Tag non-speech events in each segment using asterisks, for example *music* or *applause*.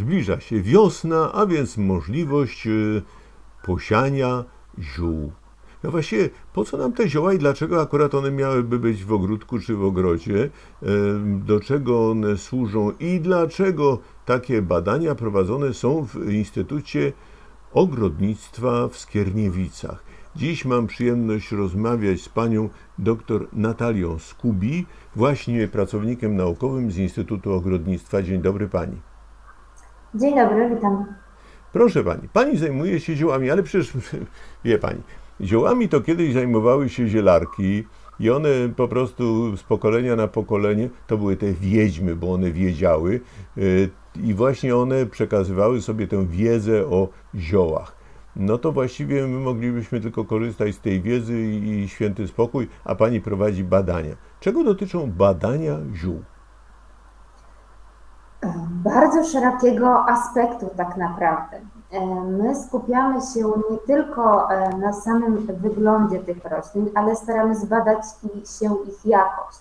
Zbliża się wiosna, a więc możliwość y, posiania ziół. No właściwie, po co nam te zioła i dlaczego akurat one miałyby być w ogródku czy w ogrodzie? Y, Do czego one służą i dlaczego takie badania prowadzone są w Instytucie Ogrodnictwa w Skierniewicach? Dziś mam przyjemność rozmawiać z panią dr Natalią Skubi, właśnie pracownikiem naukowym z Instytutu Ogrodnictwa. Dzień dobry pani. Dzień dobry, witam. Proszę pani, pani zajmuje się ziołami, ale przecież *laughs* wie pani, ziołami to kiedyś zajmowały się zielarki i one po prostu z pokolenia na pokolenie to były te wiedźmy, bo one wiedziały y, i właśnie one przekazywały sobie tę wiedzę o ziołach. No to właściwie my moglibyśmy tylko korzystać z tej wiedzy i święty spokój, a pani prowadzi badania. Czego dotyczą badania ziół? Bardzo szerokiego aspektu tak naprawdę. E, My skupiamy się nie tylko e, na samym wyglądzie tych roślin, ale staramy zbadać i- się ich jakość.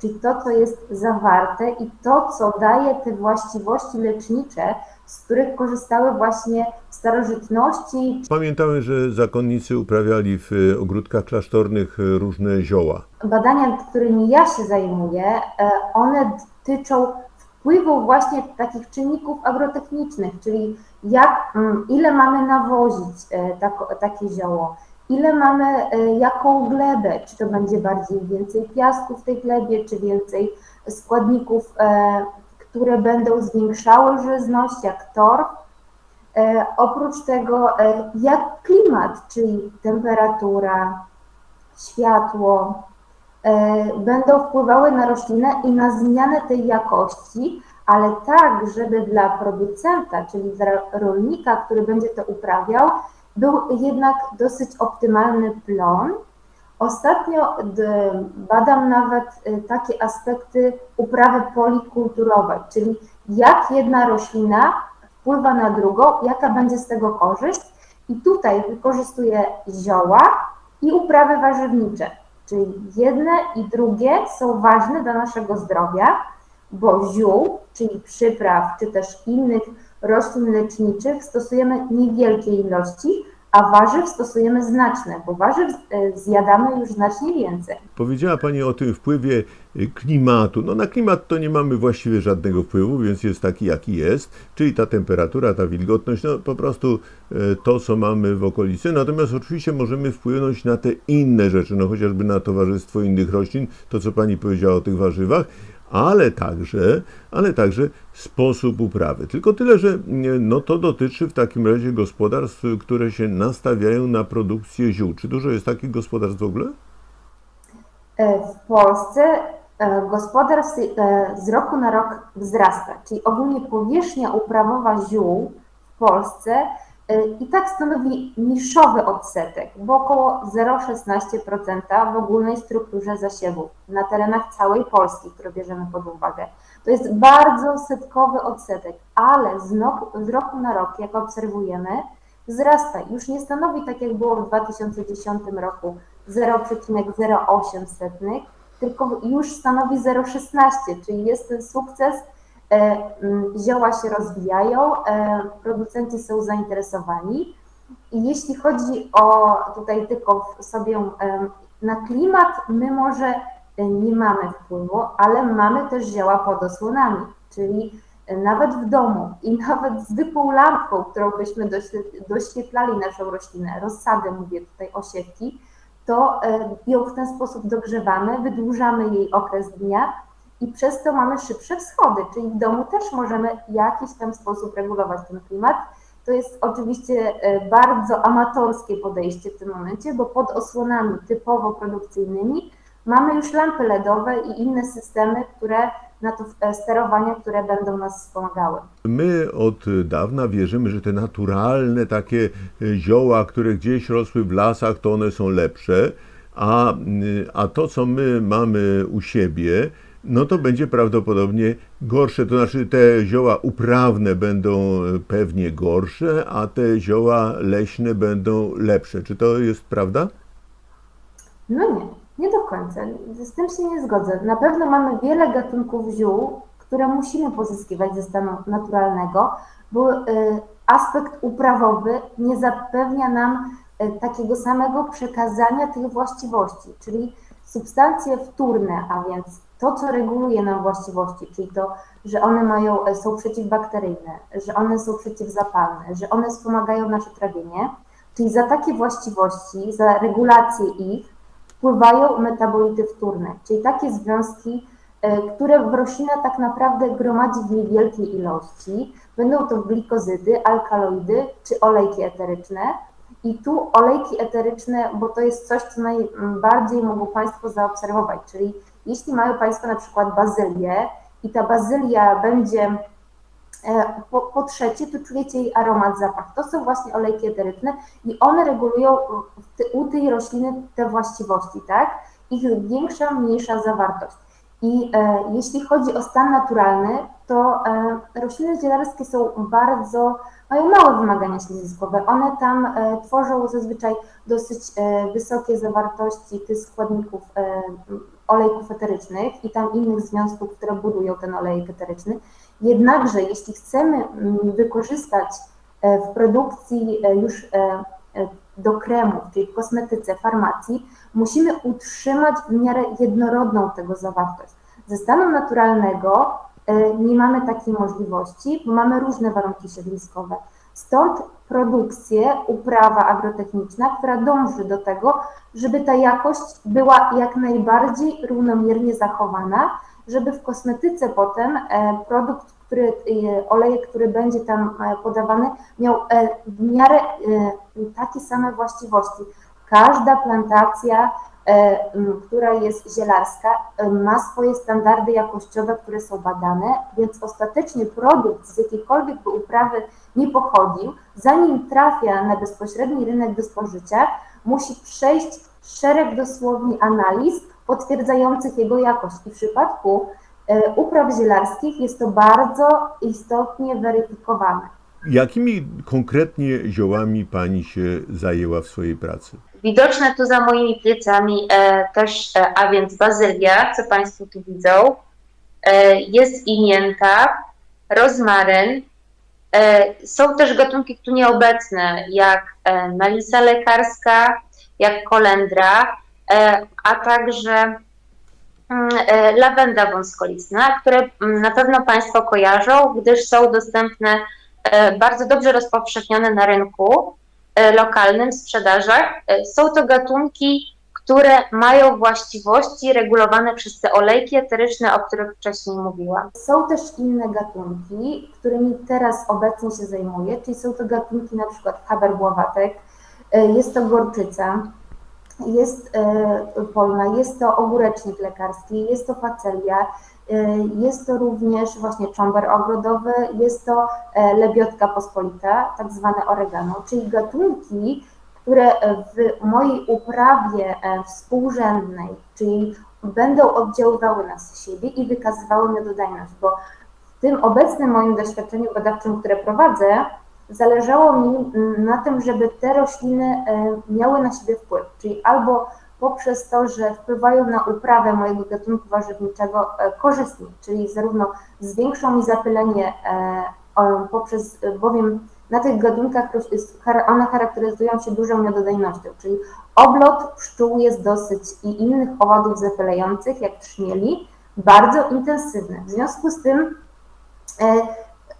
Czyli to, co jest zawarte i to, co daje te właściwości lecznicze, z których korzystały właśnie w starożytności, Pamiętamy, że zakonnicy uprawiali w y, ogródkach klasztornych różne zioła. badania, którymi ja się zajmuję, e, one dotyczą wpływu właśnie takich czynników agrotechnicznych, czyli jak, mm, ile mamy nawozić e, takie zioło, ile mamy, e, jaką glebę, czy to będzie bardziej więcej piasku w tej glebie, czy więcej składników, e, które będą zwiększały żyzność, jak torf. E, Oprócz tego, jak klimat, czyli temperatura, światło, będą wpływały na roślinę i na zmianę tej jakości, ale tak, żeby dla producenta, czyli dla rolnika, który będzie to uprawiał, był jednak dosyć optymalny plon. Ostatnio badam nawet y, takie aspekty uprawy polikulturowej, czyli jak jedna roślina wpływa na drugą, jaka będzie z tego korzyść. I tutaj wykorzystuję zioła i uprawy warzywnicze, czyli jedne i drugie są ważne dla naszego zdrowia, bo ziół, czyli przypraw, czy też innych roślin leczniczych stosujemy niewielkie ilości, a warzyw stosujemy znaczne, bo warzyw e, zjadamy już znacznie więcej. Powiedziała Pani o tym wpływie y, klimatu. No na klimat to nie mamy właściwie żadnego wpływu, więc jest taki jaki jest, czyli ta temperatura, ta wilgotność, no po prostu y, to, co mamy w okolicy. Natomiast oczywiście możemy wpłynąć na te inne rzeczy, no chociażby na towarzystwo innych roślin, to co Pani powiedziała o tych warzywach, ale także, ale także sposób uprawy. Tylko tyle, że no to dotyczy w takim razie gospodarstw, które się nastawiają na produkcję ziół. Czy dużo jest takich gospodarstw w ogóle? E, W Polsce e, gospodarstw e, z roku na rok wzrasta, czyli ogólnie powierzchnia uprawowa ziół w Polsce i tak stanowi niszowy odsetek, bo około 0,16% w ogólnej strukturze zasiewów na terenach całej Polski, które bierzemy pod uwagę. To jest bardzo setkowy odsetek, ale z, nok- z roku na rok, jak obserwujemy, wzrasta. Już nie stanowi tak, jak było w 2010 roku 0,08, tylko już stanowi 0,16, czyli jest ten sukces. E, mm, Zioła się rozwijają, e, producenci są zainteresowani. I jeśli chodzi o tutaj tylko sobie em, na klimat, my może e, nie mamy wpływu, ale mamy też zioła pod osłonami, czyli e, nawet w domu i *laughs* nawet zwykłą lampką, którą byśmy doświe- doświetlali naszą roślinę, rozsadę mówię tutaj osiewki, to e, ją w ten sposób dogrzewamy, wydłużamy jej okres dnia i przez to mamy szybsze wschody, czyli w domu też możemy w jakiś tam sposób regulować ten klimat. To jest oczywiście e, bardzo amatorskie podejście w tym momencie, bo pod osłonami typowo produkcyjnymi mamy już lampy LEDowe i inne systemy, które na to e, sterowania, które będą nas wspomagały. My od dawna wierzymy, że te naturalne takie y, zioła, które gdzieś rosły w lasach, to one są lepsze, a, a to, co my mamy u siebie, no to będzie prawdopodobnie gorsze. To znaczy te zioła uprawne będą pewnie gorsze, a te zioła leśne będą lepsze. Czy to jest prawda? No nie, nie do końca. Z tym się nie zgodzę. Na pewno mamy wiele gatunków ziół, które musimy pozyskiwać ze stanu naturalnego, bo y, aspekt uprawowy nie zapewnia nam y, takiego samego przekazania tych właściwości, czyli substancje wtórne, a więc to, co reguluje nam właściwości, czyli to, że one mają, e, są przeciwbakteryjne, że one są przeciwzapalne, że one wspomagają nasze trawienie, czyli za takie właściwości, za regulację ich wpływają metabolity wtórne, czyli takie związki, e, które roślina tak naprawdę gromadzi w niewielkiej ilości. Będą to glikozydy, alkaloidy czy olejki eteryczne. I tu olejki eteryczne, bo to jest coś, co najbardziej mogą Państwo zaobserwować, czyli jeśli mają Państwo na przykład bazylię i ta bazylia będzie e, po, po, trzecie, tu czujecie jej aromat, zapach. To są właśnie olejki eteryczne i one regulują u tej rośliny te właściwości, tak? Ich większa, mniejsza zawartość. I e, jeśli chodzi o stan naturalny, to e, rośliny zielarskie są bardzo, mają małe wymagania środowiskowe. One tam e, tworzą zazwyczaj dosyć e, wysokie zawartości tych składników e, olejków eterycznych i tam innych związków, które budują ten olejek eteryczny. Jednakże, jeśli chcemy mm, wykorzystać e, w produkcji już do kremów, czyli w kosmetyce, farmacji, musimy utrzymać w miarę jednorodną tego zawartość. Ze stanu naturalnego nie mamy takiej możliwości, bo mamy różne warunki środowiskowe. Stąd produkcję, uprawa agrotechniczna, która dąży do tego, żeby ta jakość była jak najbardziej równomiernie zachowana, żeby w kosmetyce potem e, produkt, który, e, olejek, który będzie tam e, podawany, miał w miarę takie same właściwości. Każda plantacja E, która jest zielarska, e, ma swoje standardy jakościowe, które są badane, więc ostatecznie produkt z jakiejkolwiek uprawy nie pochodził, zanim trafia na bezpośredni rynek do spożycia, musi przejść szereg dosłownie analiz potwierdzających jego jakość. I w przypadku e, upraw zielarskich jest to bardzo istotnie weryfikowane. Jakimi konkretnie ziołami Pani się zajęła w swojej pracy? Widoczne tu za moimi plecami e, też, e, a więc bazylia, co Państwo tu widzą, e, jest i mięta, rozmaryn. E, są też gatunki tu nieobecne, jak e, melisa lekarska, jak kolendra, e, a także mm, lawenda wąskolistna, które mm, na pewno Państwo kojarzą, gdyż są dostępne, bardzo dobrze rozpowszechnione na rynku. E, lokalnym sprzedażach. E, są to gatunki, które mają właściwości regulowane przez te olejki eteryczne, o których wcześniej mówiłam. Są też inne gatunki, którymi teraz obecnie się zajmuję, czyli są to gatunki na przykład haberbłowatek, e, jest to gorczyca, jest polna, jest to ogórecznik lekarski, jest to facelia, Y, jest to również właśnie czomber ogrodowy, jest to e, lebiotka pospolita, tak zwane oregano, czyli gatunki, które w mojej uprawie e, współrzędnej, czyli będą oddziaływały na siebie i wykazywały miododajność, bo w tym obecnym moim doświadczeniu badawczym, które prowadzę, zależało mi na tym, żeby te rośliny e, miały na siebie wpływ, czyli albo poprzez to, że wpływają na uprawę mojego gatunku warzywniczego e, korzystnie, czyli zarówno zwiększą mi zapylenie e, poprzez, bowiem na tych gatunkach one charakteryzują się dużą miododajnością, czyli oblot pszczół jest dosyć i innych owadów zapylających, jak trzmieli, bardzo intensywny. W związku z tym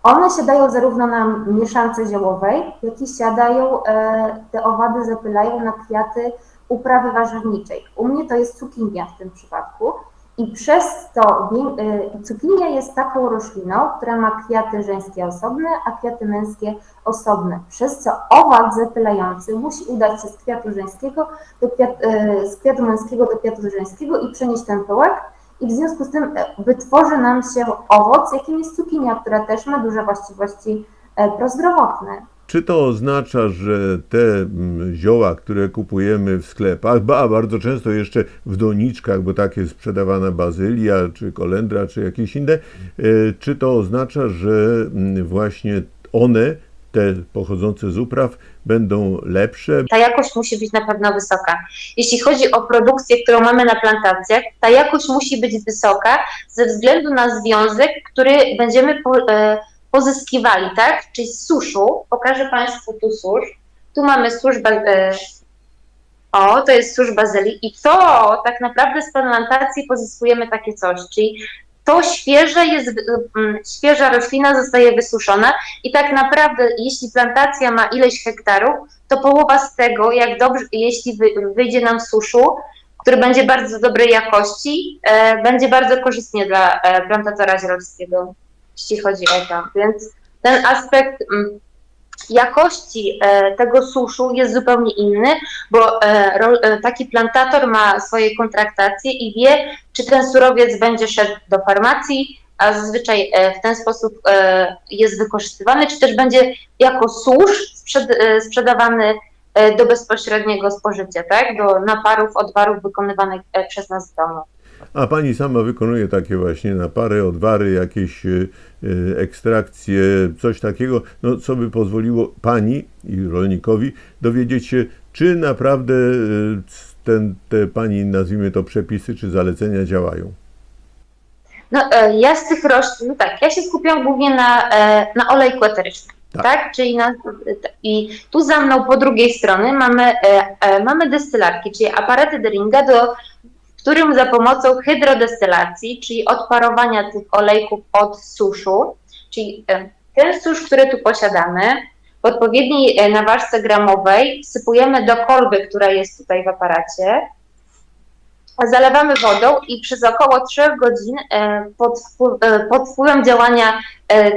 one siadają zarówno na mieszance ziołowej, jak i siadają, te owady zapylają na kwiaty uprawy warzywniczej. U mnie to jest cukinia w tym przypadku i przez to y, cukinia jest taką rośliną, która ma kwiaty żeńskie osobne, a kwiaty męskie osobne, przez co owad zapylający musi udać się z kwiatu żeńskiego do y, z kwiatu męskiego do kwiatu żeńskiego i przenieść ten pyłek i w związku z tym y, wytworzy nam się owoc, jakim jest cukinia, która też ma duże właściwości prozdrowotne. Czy to oznacza, że te mm, zioła, które kupujemy w sklepach, a bardzo często jeszcze w doniczkach, bo tak jest sprzedawana bazylia, czy kolendra, czy jakieś inne, e, czy to oznacza, że mm, właśnie one te pochodzące z upraw będą lepsze. ta jakość musi być na pewno wysoka. Jeśli chodzi o produkcję, którą mamy na plantacjach, ta jakość musi być wysoka ze względu na związek, który będziemy po, e, pozyskiwali, tak? Czyli z suszu. Pokażę Państwu tu susz. Tu mamy susz, e, o, to jest susz bazylii i to tak naprawdę z plantacji pozyskujemy takie coś, czyli to świeże jest, mm, świeża roślina zostaje wysuszona i tak naprawdę jeśli plantacja ma ileś hektarów, to połowa z tego, jak dobrze, jeśli wy, wyjdzie nam suszu, który będzie bardzo dobrej jakości, e, będzie bardzo korzystnie dla e, plantatora zielowskiego, jeśli chodzi o to. Więc ten aspekt mm, jakości e, tego suszu jest zupełnie inny, bo e, e, taki plantator ma swoje kontraktacje i wie, czy ten surowiec będzie szedł do farmacji, a zazwyczaj w ten sposób jest wykorzystywany, czy też będzie jako susz sprzed, sprzedawany do bezpośredniego spożycia, tak? Do naparów, odwarów wykonywanych przez nas w domu. A pani sama wykonuje takie właśnie napary, odwary, jakieś y, y, ekstrakcje, coś takiego, no, co by pozwoliło pani i rolnikowi dowiedzieć się, czy naprawdę y, ten, te pani, nazwijmy to, przepisy czy zalecenia działają. No, e, ja z tych roślin, no tak, ja się skupiam głównie na, e, na olejku eterycznym, Tak. tak? Czyli na, i tu za mną po drugiej stronie mamy, e, e, mamy destylarki, czyli aparaty Deringa, do, którym za pomocą hydrodestylacji, czyli odparowania tych olejków od suszu, czyli ten susz, który tu posiadamy, w odpowiedniej e, naważce gramowej wsypujemy do kolby, która jest tutaj w aparacie, zalewamy wodą i przez około 3 godzin e, pod, e, pod wpływem działania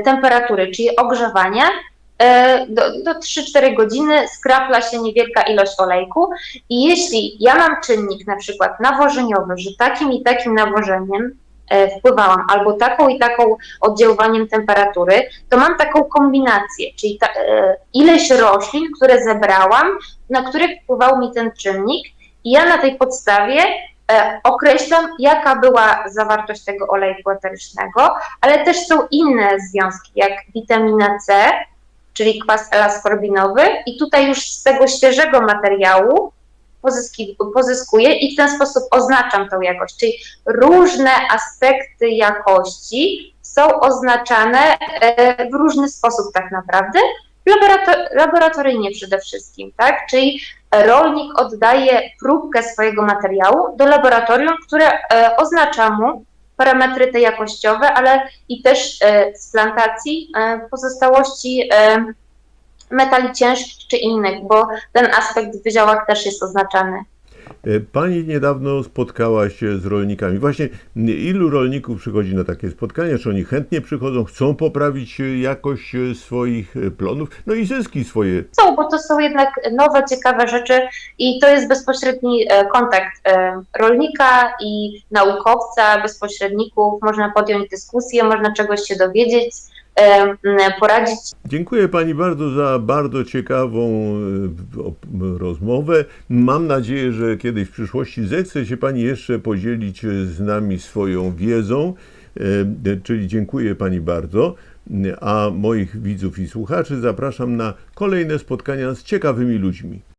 temperatury, czyli ogrzewania, do, do 3-4 godziny skrapla się niewielka ilość olejku i jeśli ja mam czynnik na przykład nawożeniowy, że takim i takim nawożeniem e, wpływałam, albo taką i taką oddziaływaniem temperatury, to mam taką kombinację, czyli ta, e, ileś roślin, które zebrałam, na które wpływał mi ten czynnik i ja na tej podstawie e, określam, jaka była zawartość tego olejku eterycznego, ale też są inne związki, jak witamina C, czyli kwas elaskorbinowy. I tutaj już z tego świeżego materiału pozyski, pozyskuję i w ten sposób oznaczam tą jakość, czyli różne aspekty jakości są oznaczane e, w różny sposób tak naprawdę, laborato- laboratoryjnie przede wszystkim, tak, czyli rolnik oddaje próbkę swojego materiału do laboratorium, które e, oznacza mu parametry te jakościowe, ale i też e, z plantacji e, pozostałości e, metali ciężkich czy innych, bo ten aspekt w wydziałach też jest oznaczany. E, Pani niedawno spotkała się z rolnikami. Właśnie ilu rolników przychodzi na takie spotkania? Czy oni chętnie przychodzą, chcą poprawić e, jakość e, swoich plonów, no i zyski swoje? Są, bo to są jednak nowe, ciekawe rzeczy i to jest bezpośredni kontakt rolnika i naukowca, bezpośredników. Można podjąć dyskusję, można czegoś się dowiedzieć, poradzić Dziękuję Pani bardzo za bardzo ciekawą e, rozmowę. Mam nadzieję, że kiedyś w przyszłości zechce się Pani jeszcze podzielić e, z nami swoją wiedzą. E, Czyli dziękuję Pani bardzo. A moich widzów i słuchaczy zapraszam na kolejne spotkania z ciekawymi ludźmi.